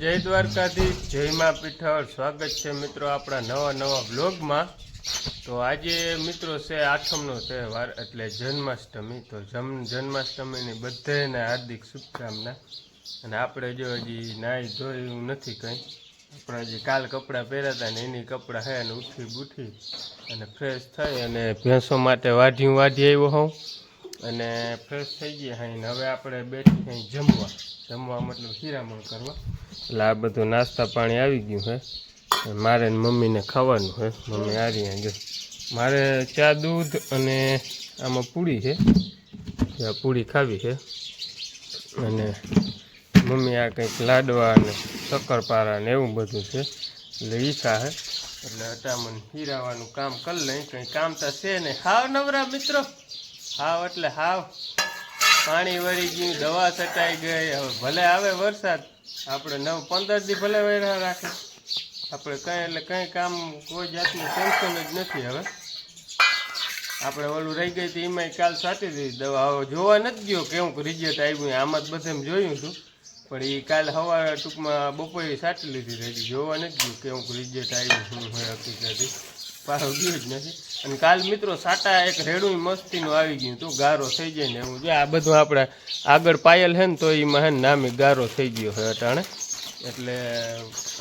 જય દ્વારકાધીશ, જય મા પીઠળ. સ્વાગત છે મિત્રો આપણા નવા નવા બ્લોગમાં તો આજે મિત્રો છે આઠમનો તહેવાર, એટલે જન્માષ્ટમી. તો જન્મ જન્માષ્ટમીની બધાને હાર્દિક શુભકામના. અને આપણે જો હજી નાહી ધોયું નથી કંઈ. આપણે હજી કાલ કપડાં પહેર્યા હતા ને એની કપડાં હે અને ઉઠી બુઠી અને ફ્રેશ થઈ અને ભેંસો માટે વાઢ્યું વાઢી આવ્યો હોઉં. અને ફ્રેશ થઈ ગયા હાઈને હવે આપણે બેઠી અહીં જમવા. જમવા મતલબ હીરામણ કરવા. એટલે આ બધું નાસ્તા પાણી આવી ગયું છે. મારે ને મમ્મીને ખાવાનું છે. મમ્મી આ રહ્યા જો, મારે ચા, દૂધ અને આમાં પૂરી છે. પૂરી ખાવી છે. અને મમ્મી આ કંઈક લાડવા અને શક્કરપારા ને એવું બધું છે. એટલે ઈચ્છા ખાહે એટલે અટામણ હીરાવાનું કામ કરી લઈ. કંઈ કામ તો છે ને હાવ નવરા મિત્રો. હાવ એટલે હાવ. પાણી વળી ગયું, દવા છટાઈ ગઈ. હવે ભલે આવે વરસાદ, આપણે નવ પંદર દી ભલે વેરા રાખે. આપણે કંઈ એટલે કંઈ કામ કોઈ જાતનું ટેન્શન જ નથી હવે. આપણે ઓલું રહી ગઈ હતી એમાંય કાલ સાચી દીધી દવા. હવે જોવા નથી ગયો કેવું રિઝલ્ટ આવ્યું આમાં જ બધે જોયું હતું પણ એ કાલ હવા ટૂંકમાં બપોરે સાચી લીધી હતી. જોવા નથી ગયું કેવું રિઝલ્ટ આવ્યું. શું હોય હકીકતથી પાછો ગયો જ નથી. અને કાલ મિત્રો સાટા એક રેડું મસ્તીનું આવી ગયું તું ગારો થઈ જાય ને એવું. જો આ બધું આપણે આગળ પાયલ છે ને તો એમાં હે નામે ગારો થઈ ગયો છે અટાણે. એટલે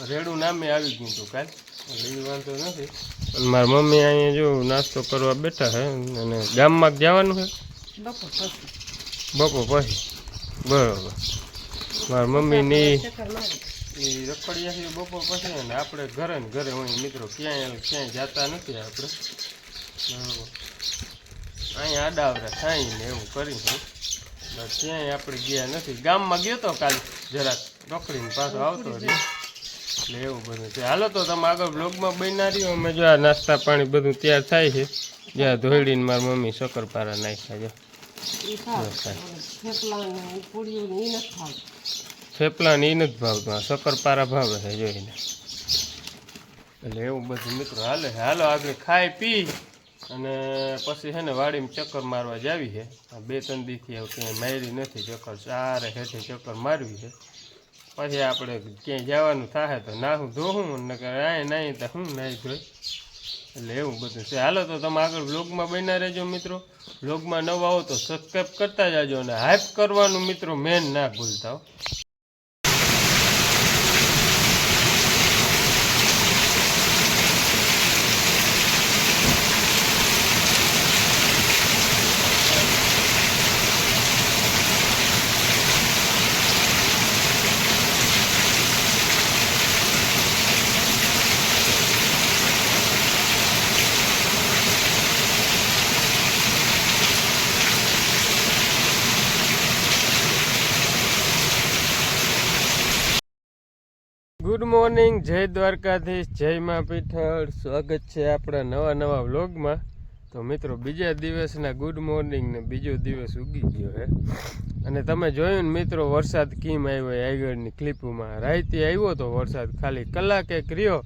રેડું નામે આવી ગયું તું કાલ. એટલે એ વાંધો નથી. અને મારા મમ્મી અહીંયા જો નાસ્તો કરવા બેઠા છે અને ગામમાં જવાનું છે બપોર પછી. બરાબર બરોબર. મારા મમ્મીની એ રખડિયા બપો બપોર પછી ને આપણે ઘરે ને ઘરે હોય મિત્રો ક્યાંય ક્યાંય જતા નથી આપણે. અહીંયા આડાવરા થાય ને એવું કરી હું. ક્યાંય આપણે ગયા નથી. ગામમાં ગયો તો કાલ જરાક રોકડીને પાછો આવતો રહ્યો. એટલે એવું બધું છે. હાલો તો તમે આગળ બ્લોગમાં રહ્યો. અમે જો આ નાસ્તા પાણી બધું તૈયાર થાય છે. જ્યાં ધોઈડીને મારી મમ્મી શક્કરપારા નાખ્યા જો થેપલા ને એ નથી ભાવતું. શક્કરપારા ભાવે છે જોઈને. એટલે એવું બધું મિત્રો હાલે હાલો આગળ ખાઈ પી. અને પછી છે ને વાડીમાં ચક્કર મારવા જાવી છે. બે ત્રણ દીથી હવે ક્યાંય મારી નથી ચક્કર સારે હેઠે ચક્કર મારવી છે. પછી આપણે ક્યાંય જવાનું થાય તો નાહું ધોવું નકર આય નાહી તો હું નાહી ધોઈ. એટલે એવું બધું છે. હાલો તો તમે આગળ બ્લોગમાં બન્યા રહેજો મિત્રો. બ્લોગમાં નવા આવો તો સબસ્ક્રાઈબ કરતા જાજો અને હાઈપ કરવાનું મિત્રો મેન ના ભૂલતા ગુડ મોર્નિંગ જય દ્વારકાધીશ, જય મા પીઠળ. સ્વાગત છે આપણા નવા નવા વ્લોગમાં. તો મિત્રો, બીજા દિવસના ગુડ મોર્નિંગ ને બીજો દિવસ ઉગી ગયો હે. અને તમે જોયું ને મિત્રો, વરસાદ કેમ આવ્યો આગળની ક્લિપમાં રાયતી આવ્યો તો વરસાદ ખાલી કલાકે કર્યો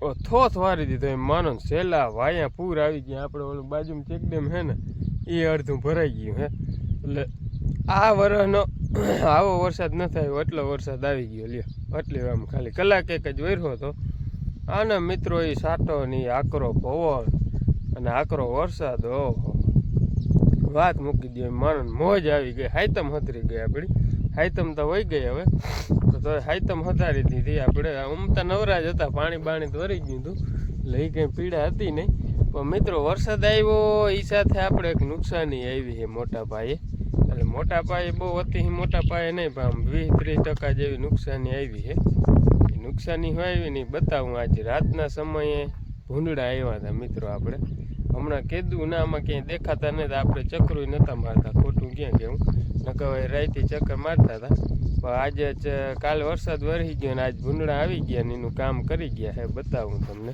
ઓ, થોથ વારી દીધો એમ, માનો સેલા વાયા પૂર આવી ગયા, આપણે ઓલું બાજુમાં ચેકડેમ હે ને, એ અડધું ભરાઈ ગયું હે. એટલે આ વરસનો આવો વરસાદ ન થાય, એટલો વરસાદ આવી ગયો, લ્યો. એટલે આમ ખાલી કલાક એક જ વર્યો હતો. આના મિત્રો એ સાટો ને આકરો પવન અને આકરો વરસાદ, ઓહો. વાત મૂકી દો માણસ, મોજ આવી ગઈ. હાઈતમ હતરી ગઈ આપણી હાઈતમ તો વહી ગઈ હવે. તો હાઈતમ હતારી દીધી આપણે ઉમતા નવરાજ હતા, પાણી બાણી તો વરી ગયું હતું લઈ કંઈ પીડા હતી નહીં પણ મિત્રો, વરસાદ આવ્યો એ સાથે આપણે એક નુકસાની આવી છે મોટા એટલે મોટા પાયે બહુ અતિ મોટા પાયે નહીં, પણ વીસ ત્રીસ ટકા જેવી નુકસાની આવી છે. નુકસાની હોય આવી નહીં. બતાવું, આજે રાતના સમયે ભૂંડડા આવ્યા હતા મિત્રો આપણે. હમણાં કીધું, ના, આમાં ક્યાંય દેખાતા નથી. તો આપણે ચક્રું નહોતા મારતા. ખોટું ક્યાં કેવું નકર હવે રાઈથી ચક્કર મારતા હતા. પણ આજે કાલ વરસાદ વરસી ગયો ને આજ ભૂંડડા આવી ગયા ને એનું કામ કરી ગયા હે બતાવું તમને.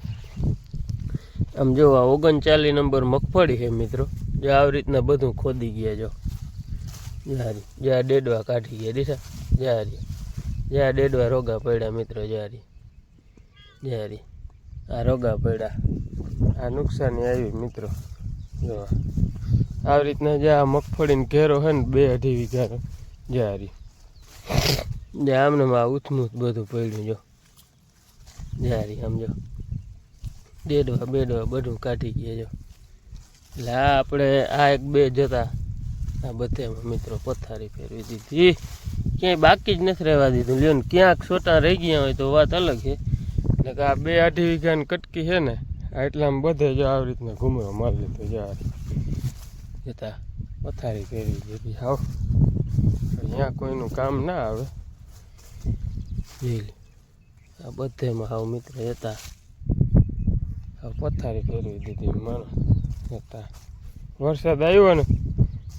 આમ જો આ ઓગણચાલીસ નંબર મગફળી છે મિત્રો. જો આવી રીતના બધું ખોદી ગયા જો. જારી. જ્યાં ડેડવા કાઢી ગયા દીઠા જારી. જ્યાં ડેડવા રોગા પડ્યા મિત્રો, જારી. જારી. આ રોગા પડ્યા. આ નુકસાની આવી મિત્રો. જો આવી રીતના જ્યાં મગફળીનો ઘેરો હોય ને બે અઢી વીઘાનો, જારી. જે આમને માં ઉથમુથ બધું પડ્યું, જો. જારી, સમજો. ડેડવા બેડવા બધું કાઢી ગયા, જો. એટલે આ આપણે, આ એક બે જતા આ બધામાં મિત્રો પથારી ફેરવી દીધી. ક્યાંય બાકી જ નથી રહેવા દીધું. લ્યો ને, ક્યાંક છોટા રહી ગયા હોય તો વાત અલગ છે. એટલે કે આ બે અઢી વીઘાની કટકી છે ને, આ એટલામાં બધે જો આવી રીતના ઘૂમવા મારી લીધો જવા જતા પથારી ફેરવી દીધી. હાવ. અહીંયા કોઈનું કામ ના આવે. જોઈ આ બધેમાં હાવ મિત્ર હતા પથારી ફેરવી દીધી. મને હતા વરસાદ આવ્યો ને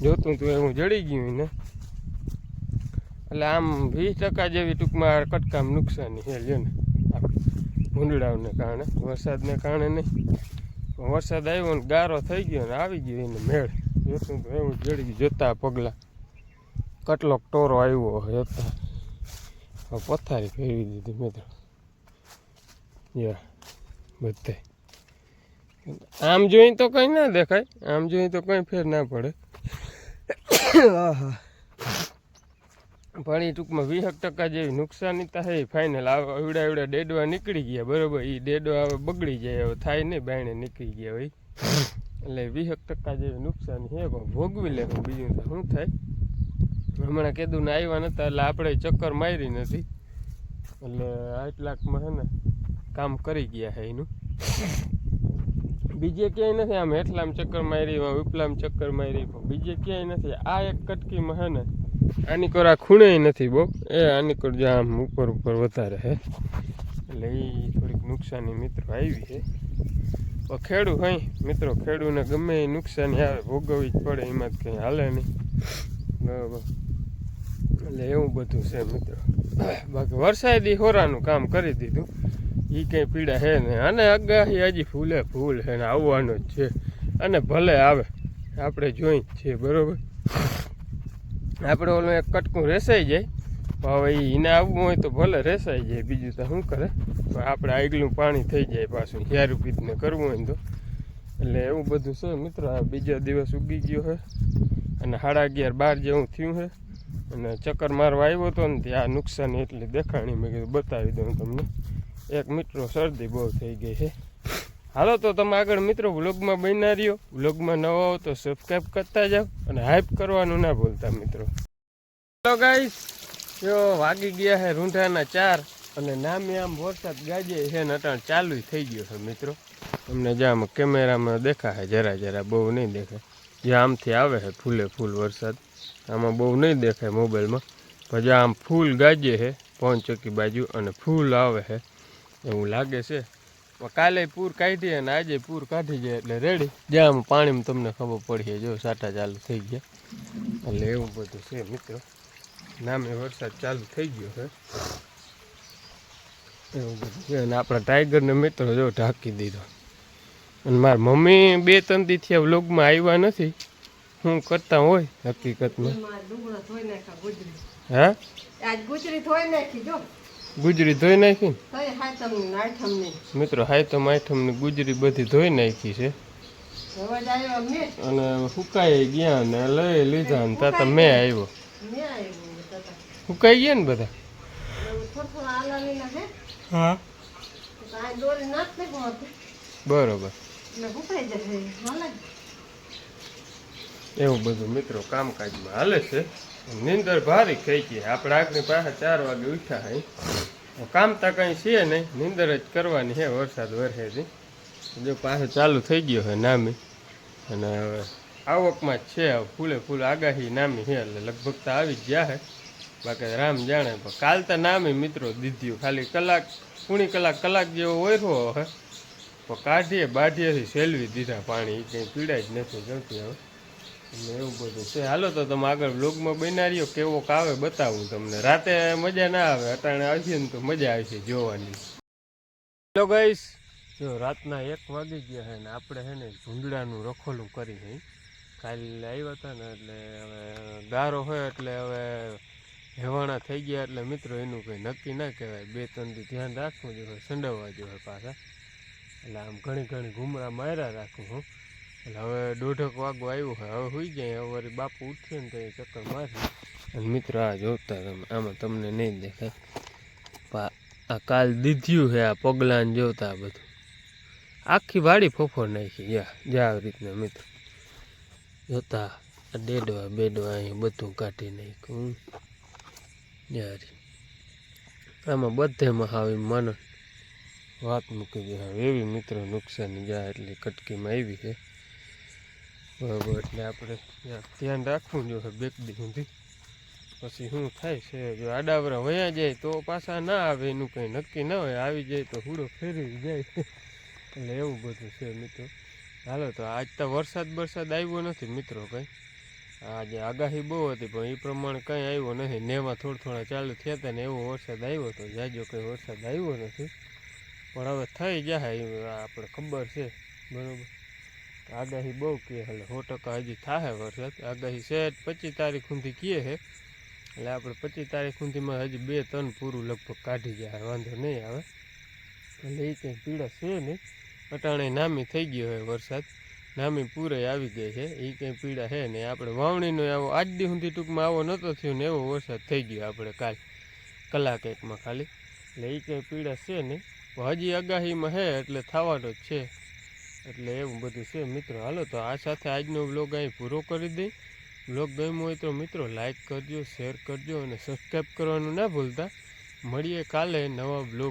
જોતું હતું એવું જડી ગયું ને? એટલે આમ વીસ ટકા જેવી ટૂંકમાં કટકામ નુકસાની છે, લ્યો ને. ભૂંડડાઓને કારણે, વરસાદને કારણે નહીં. વરસાદ આવ્યો ને ગારો થઈ ગયો ને આવી ગયો એને મેળ. જોતું તો એવું જડી ગયું, જોતા પગલાં. કટલોક ટોરો આવ્યો જોતા. પથારી ફેરવી દીધી મિત્રો. યા, બધે. આમ જોઈ તો કંઈ ના દેખાય. આમ જોઈ તો કંઈ ફેર ના પડે. પણ એ ટૂંકમાં વીસ ટકા જેવી નુકસાની થાય ફાઇનલ એવડા એવડા ડેડવા નીકળી ગયા, બરોબર? એ ડેડવા હવે બગડી જાય, હવે થાય નહીં, બાયણે નીકળી ગયા હોય. એટલે વીસ ટકા જેવી નુકસાની છે. પણ ભોગવી લે બીજું તો શું થાય? હમણાં કીધું ને આવ્યા નતા, એટલે આપણે ચક્કર મારી નથી. એટલે આટલાકમાં છે ને કામ કરી ગયા છે એનું. બીજે ક્યાંય નથી, આમ હેઠલામ ચક્કર મારી ઉપલામ ચક્કર મારી પણ બીજે ક્યાંય નથી. આ એક કટકીમાં છે ને, આની કોર આ ખૂણે નથી બહુ. એ આની કોર જે આમ ઉપર ઉપર વધારે છે એટલે એ થોડીક નુકસાની મિત્રો આવી છે ખેડૂ હોય મિત્રો, ખેડૂને ગમે એ નુકસાની આવે, ભોગવવી જ પડે, એમાં જ કંઈ હાલે નહીં. બરાબર. એટલે એવું બધું છે મિત્રો. બાકી વરસાદી હોરાનું કામ કરી દીધું. એ કંઈ પીડા છે ને. અને અગાહી હજી ફૂલે ફૂલ છે ને આવવાનો જ છે. અને ભલે આવે, આપણે જોઈ છીએ બરાબર? આપણે ઓલું એક કટકું રેસાઈ જાય. હવે એને આવવું હોય તો ભલે રેસાઈ જાય, બીજું તો શું કરે? પણ આપણે આગલું પાણી થઈ જાય પાછું. યાર ને કરવું હોય તો. એટલે એવું બધું છે મિત્રો. આ બીજો દિવસ ઉગી ગયો છે અને સાડા અગિયાર બાર જેવું થયું છે અને ચક્કર મારવા આવ્યો હતો ને ત્યાં નુકસાની એટલી દેખાણી મેં કીધું, બતાવી દઉં તમને. એક મિત્રો શરદી બહુ થઈ ગઈ છે. હાલો તો તમે આગળ મિત્રો વ્લોગમાં બન્યા રહ્યો. વ્લોગમાં નવા હો તો સબસ્ક્રાઈબ કરતા જાઓ અને હાઈપ કરવાનું ના ભૂલતા મિત્રો. હેલો ગાઈસ જો વાગી ગયા છે રૂંઢાના ચાર અને નામે આમ વરસાદ ગાજે છે ને અટાણ ચાલુ થઈ ગયો છે મિત્રો. તમને જ્યાં કેમેરામાં દેખાશે જરા જરા બહુ નહીં દેખાય. જે આમથી આવે છે ફૂલે ફૂલ વરસાદ, આમાં બહુ નહીં દેખાય મોબાઈલમાં. જ્યાં આમ ફૂલ ગાજે છે પવનચક્કી બાજુ અને ફૂલ આવે છે. એવું લાગે છે. કાલે પૂર કાઢી અને આજે પૂર કાઢી જાય એટલે રેડી જ્યાં આમ પાણીમાં તમને ખબર પડી જો સાટા ચાલુ થઈ ગયા. એટલે એવું બધું છે મિત્રો. નામે વરસાદ ચાલુ થઈ ગયો છે. એવું બધું છે. અને આપણા ટાઈગરને મિત્રો જો ઢાંકી દીધો. અને મારી મમ્મી બે ત્રણ દીથી આ વ્લોગમાં આવ્યા નથી. હું કરતા હોય હકીકતમાં? હા? આજ ગુજરી થોઈ નાખી જો. ગુજરી ધોઈ નાખી? ને મિત્રો હાય તો માઠમની ગુજરી બધી ધોઈ નાખી છે. અને સુકાઈ ગયા ને લઈ લીધા ને તાતા મેં આવ્યો. મેં આવ્યું તતા. સુકાઈ ગયા ને બધા? હે? ને બરોબર. એવું બધું મિત્રો કામકાજમાં હાલે છે. નિંદર ભારી થઈ ગઈ. આપણે આગની પાસે ચાર વાગે ઉઠ્યા હઈ કામ તો કંઈ છે નહીં. નીંદર જ કરવાની છે વરસાદ વરસેથી. જો પાછો ચાલુ થઈ ગયો છે નામી. અને હવે આવકમાં જ છે ફૂલે ફૂલ આગાહી નામી છે એટલે લગભગ તો આવી જ ગયા છે બાકી રામ જાણે પણ કાલ તો નામી મિત્રો દીધ્યું. ખાલી કલાક, પૂણી કલાક કલાક જેવો ઓયરો હે. પણ કાઢીએ બાઢીએથી સેલવી દીધા પાણી. કંઈ પીડાય જ નથી જમતી હવે. એવું બધું છે. હાલો તો તમે આગળ બ્લોગમાં બનાવ્યો કેવો આવે બતાવું તમને. રાતે મજા ના આવે, અટાણે આવશે ને તો મજા આવશે જોવાની. હેલો ગઈશ જો રાતના એક વાગી ગયા છે ને આપણે છે ને ઝૂંડડાનું રખોલું કરી છે કાલે આવ્યા હતા ને એટલે હવે ગારો હોય એટલે હવે હેવાણા થઈ ગયા એટલે મિત્રો એનું કંઈ નક્કી ના કહેવાય. બે ત્રણ દી ધ્યાન રાખવું જોઈએ, સંડવવા જોઈએ પાછા. એટલે આમ ઘણી ઘણી ઘૂમરા માર્યા રાખું હું. એટલે હવે દોઢક વાગો આવ્યો હોય હવે હોઈ જાય. હવે બાપુ ઉઠશે ને તો એ ચક્કર મારી. અને મિત્રો આ જોતા તમે, આમાં તમને નહીં દેખાય. આ કાલ દીધ્યું છે આ પગલાને જોતા બધું. આખી વાડી ફોફો નાખી. જા જા આવી રીતના મિત્રો. જોતા આ ડેડવા બેડવા અહીં બધું કાઢી નાખ્યું. યાર આમાં બધેમાં આવી મન વાત મૂકી દે એવી મિત્રો નુકસાની જાય એટલે કટકીમાં આવી છે. બરાબર, એટલે આપણે ધ્યાન રાખવું જોઈએ બેક દી સુધી. પછી શું થાય છે, જો આડાવરા વયા જાય તો પાછા ના આવે, એનું કંઈ નક્કી ના હોય, આવી જાય તો હુડો ફેરવી જાય. એટલે એવું બધું છે મિત્રો. હાલો, તો આજ તો વરસાદ વરસાદ આવ્યો નથી મિત્રો કંઈ. આજે આગાહી બહુ હતી, પણ એ પ્રમાણે કંઈ આવ્યો નથી. નેમાં થોડા થોડા ચાલુ થયા હતા ને એવો વરસાદ આવ્યો તો જાજો કંઈ વરસાદ આવ્યો નથી. પણ હવે થઈ જાય આપણે ખબર છે. બરાબર. આગાહી બહુ કહે એટલે સો ટકા હજી થાય વરસાદ આગાહી છે પચીસ તારીખ સુધી કહે છે. એટલે આપણે પચીસ તારીખ સુધીમાં હજી બે ત્રણ પૂરું લગભગ કાઢી જાય વાંધો નહીં આવે. એટલે એ કંઈ પીડા છે નહીં. અટાણે નામી થઈ ગયો હોય વરસાદ. નામી પૂરે આવી ગઈ છે. એ કંઈ પીડા છે નહીં. આપણે વાવણીનો આવો આજ દી સુધી ટૂંકમાં આવો નહોતો થયો ને એવો વરસાદ થઈ ગયો આપણે કાલ કલાક એકમાં ખાલી. એટલે એ કંઈ પીડા છે નહીં. હજી આગાહીમાં છે એટલે થવાનો જ છે. એટલે એવું બધું છે. મિત્રો, હાલો, તો આ સાથે આજનો વ્લોગ અહીં પૂરો કરી દઈ. વ્લોગ ગમ્યો હોય તો મિત્રો લાઇક કરજો શેર કરજો અને સબસ્ક્રાઈબ કરવાનું ના ભૂલતા. મળીએ કાલે નવા વ્લોગ